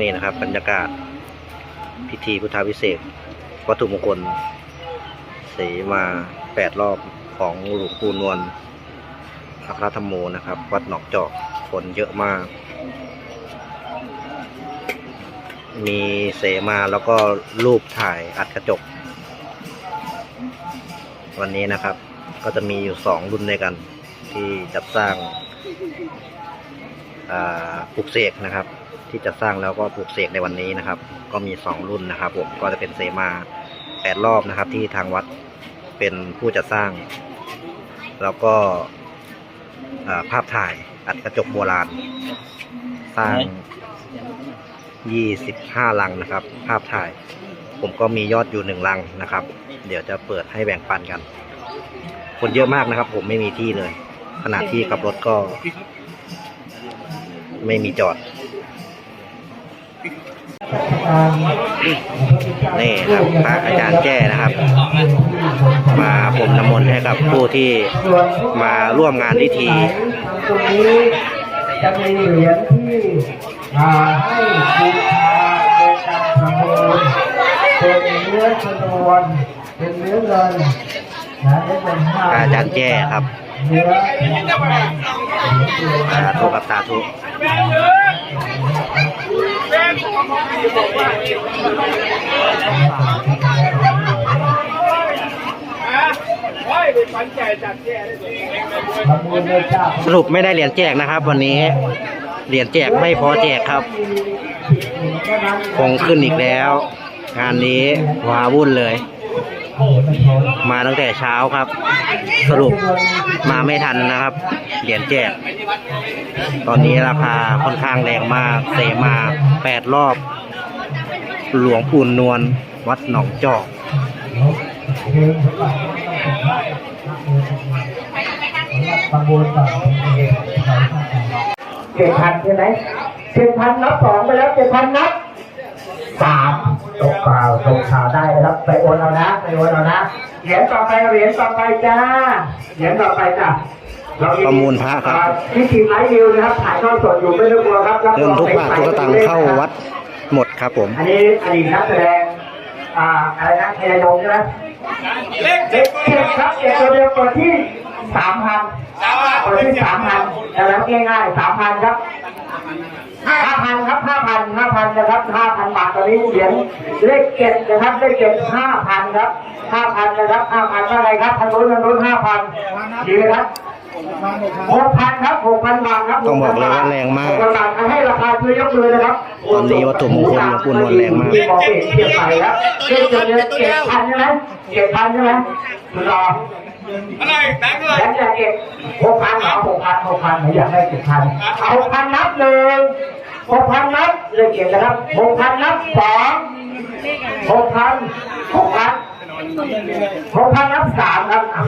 นี่นะครับ บรรยากาศพิธีพุทธาพิเศษ วัตถุมงคลเสมาแปดรอบของหลวงปู่นวลอัครธรรมโมนะครับ วัดหนองจอกคนเยอะมาก มีเสมาแล้วก็รูปถ่ายอัดกระจก วันนี้นะครับ ก็จะมีอยู่สองรุ่นด้วยกัน ที่จัดสร้างปลุกเสกนะครับ ที่จะสร้างแล้วก็ปลูกเสกในวันนี้นะครับ ก็มีสองรุ่นนะครับ ผมก็จะเป็นเสมาแปดรอบนะครับ ที่ทางวัดเป็นผู้จัดสร้าง แล้วก็ภาพถ่ายอัดกระจกโบราณ สร้างยี่สิบห้าลังนะครับ ภาพถ่าย ผมก็มียอดอยู่หนึ่งลังนะครับ เดี๋ยวจะเปิดให้แบ่งปันกัน คนเยอะมากนะครับ ผมไม่มีที่เลยขณะที่ขับรถก็ ไม่มีจอด นี่ครับพระอาจารย์แจ้นะครับ มาพรมน้ำมนต์ให้กับผู้ที่มาร่วมงานพิธีตรงนี้จะมีเหรียญที่อ่าให้บูชาในการประมูลเป็นเนื้อชนวนเป็นเนื้อเงินนะเนื้อเงินห้าอาจารย์แจ้ครับเนื้อสาธุกับสาธุ สรุปไม่ได้เหรียญแจกนะครับ วันนี้เหรียญแจกไม่พอแจกครับ คงขึ้นอีกแล้ว งานนี้ว้าวุ่นเลย มาตั้งแต่เช้าครับ สรุปมาไม่ทันนะครับ เหรียญแจก ตอนนี้ราคาค่อนข้างแรงมาก เสมาแปดรอบ หลวงปู่นวลวัดหนองจอกประมูลต่อเจ็ดพันใช่ไหมเจ็ดพันนับสองไปแล้วเจ็ดพันนับ สามตกเปล่าตกข่าวได้นะครับไปโอนเอานะไปโอนเอานะเหรียญต่อไปเหรียญต่อไปจ้าเหรียญต่อไปจ้ะเาประมูลพระครับที่ทีมไลฟ์วิวนะครับถ่ายทอดสดอยู่ไม่ต้องกลัวครับรับเงินทุกบาททุกสตางค์เข้าวัดหมดครับผม อันนี้อดีตนักแสดงอ่าอะไรนะเทยยงใช่ไหมเล็กเล็กเล็กครับเด็กตัวเดียวตัวที่ สามพันตัวที่สามพันแล้วง่ายๆสามพันครับห้าพันครับห้าพันห้าพันนะครับห้าพันบาทตอนนี้เหรียญเลขเจ็ดนะครับเลขเจ็ดห้าพันครับห้าพันนะครับห้าพันว่าไงครับทางโน้นทางโน้นห้าพันดีไหมครับหกพันครับหกพันบาทครับต้องบอกเลยว่าแรงมากหพันบาทให้ราคาช่วยยกมือนะครับตอนนี้วัตถุมงคลหลวงปู่นวลแรงมากมองเห็นเทียบไปครับเลขตัวเดียวเจ็ดพันใช่ไหมเจ็ดพันใช่ไหมคุณรอ อะไรแบงค์เลยแล้วจะเก็บหกพันเอาหกพันหกพันไม่อยากได้เจ็ดพันเอาหกพันนับหนึ่งหกพันนับเลยเก็บนะครับหกพันนับสองหกพันหก พันหกพันนับสามครับอะ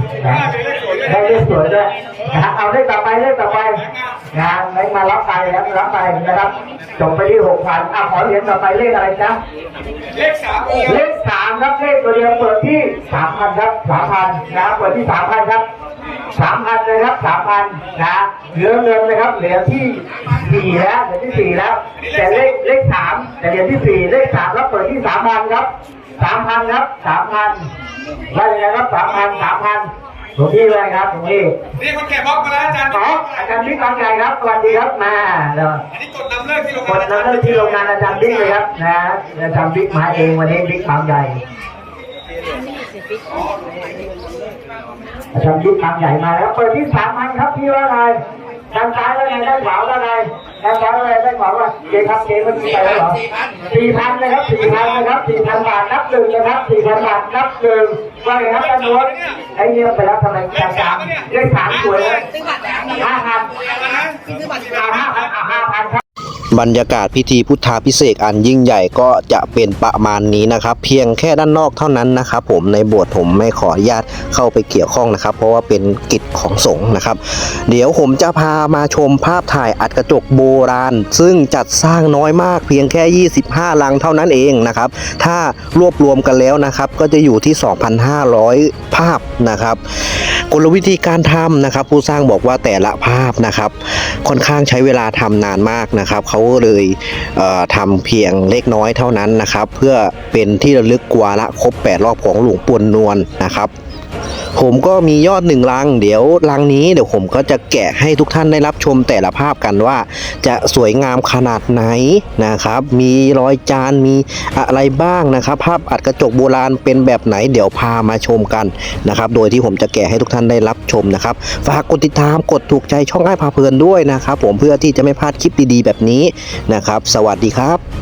ได้เลขสวยด้วยนะครับเอาเลขต่อไปเลขต่อไปงานไม่มารับไปแล้วรับไปนะครับจบไปที่หกพันอะขอเหรียญต่อไปเลขอะไรจ๊ะเลขสามเดียวเลขสามครับเลขตัวเดียวเปิดที่สามพันครับสามพันนะครับเปิดที่สามพันครับสามพันเลยครับสามพันนะเหลือเงินนะครับ เหลือที่สี่แล้วเหลือที่สี่แล้ว แต่เลขเลขสามแต่เหลือที่สี่เลขสามแล้วเปิดที่สามพันครับ สามพันครับสามพันว่าอย่างไรครับสามพันสามพันหลวงพี่เลยครับหลวงพี่นี่คนแกะบล็อกมาแล้วอาจารย์ขออาจารย์บิ๊กบางใหญ่ครับสวัสดีครับมาเดี๋ยวอันนี้กดนำเลิกที่โรงกงานดอาจารนำย์เรื่องที่โรงงานอาจารย์บิ๊กเลยครับนะอาจารย์บิ๊กมาเองวันนี้บิ๊กบางใหญ่อาจารย์บิ๊กบางใหญ่มาแล้วเปิดที่สามพันครับพี่ว่าไงด้านซ้ายว่า ไงด้านขวาว่าไงด้านซ้ายว่าไงด้านขวาว่าเกครับเกมันไปแล้วเหรอสี่พันนะครับสี่พันนะครับสี่พันบาทนับหนึ่งนะครับสี่พันบาทนับหนึ่งว่าไงครับอาจารย์นวลไอ้เงียบไปแล้วทำไมจางจางเลขสามสวยเลยห้าพันเอาห้าพันเอาห้าพันครับ บรรยากาศพิธีพุทธาพิเศษอันยิ่งใหญ่ก็จะเป็นประมาณนี้นะครับ เพียงแค่ด้านนอกเท่านั้นนะครับผมในโบสถ์ผมไม่ขออนุญาตเข้าไปเกี่ยวข้องนะครับ เพราะว่าเป็นกิจของสงฆ์นะครับ เดี๋ยวผมจะพามาชมภาพถ่ายอัดกระจกโบราณ ซึ่งจัดสร้างน้อยมากเพียงแค่ 25 ลังเท่านั้นเองนะครับ ถ้ารวบรวมกันแล้วนะครับ ก็จะอยู่ที่ 2,500 ภาพนะครับ กลวิธีการทำนะครับ ผู้สร้างบอกว่าแต่ละภาพนะครับ ค่อนข้างใช้เวลาทำนานมากนะครับเขาก็เลยเทำเพียงเล็กน้อยเท่านั้นนะครับ เพื่อเป็นที่ระลึกกวาละครบแปดรอบของหลวงปวนนวลนะครับ ผมก็มียอดหนึ่งลัง เดี๋ยวลังนี้เดี๋ยวผมก็จะแกะให้ทุกท่านได้รับชมแต่ละภาพกันว่า จะสวยงามขนาดไหนนะครับ มีรอยจานมีอะไรบ้างนะครับ ภาพอัดกระจกโบราณเป็นแบบไหน เดี๋ยวพามาชมกันนะครับ โดยที่ผมจะแกะให้ทุกท่านได้รับชมนะครับฝากกดติดตามกดถูกใจช่องไอ้พาเพลินด้วยนะครับ ผมเพื่อที่จะไม่พลาดคลิปดีๆ แบบนี้นะครับ สวัสดีครับ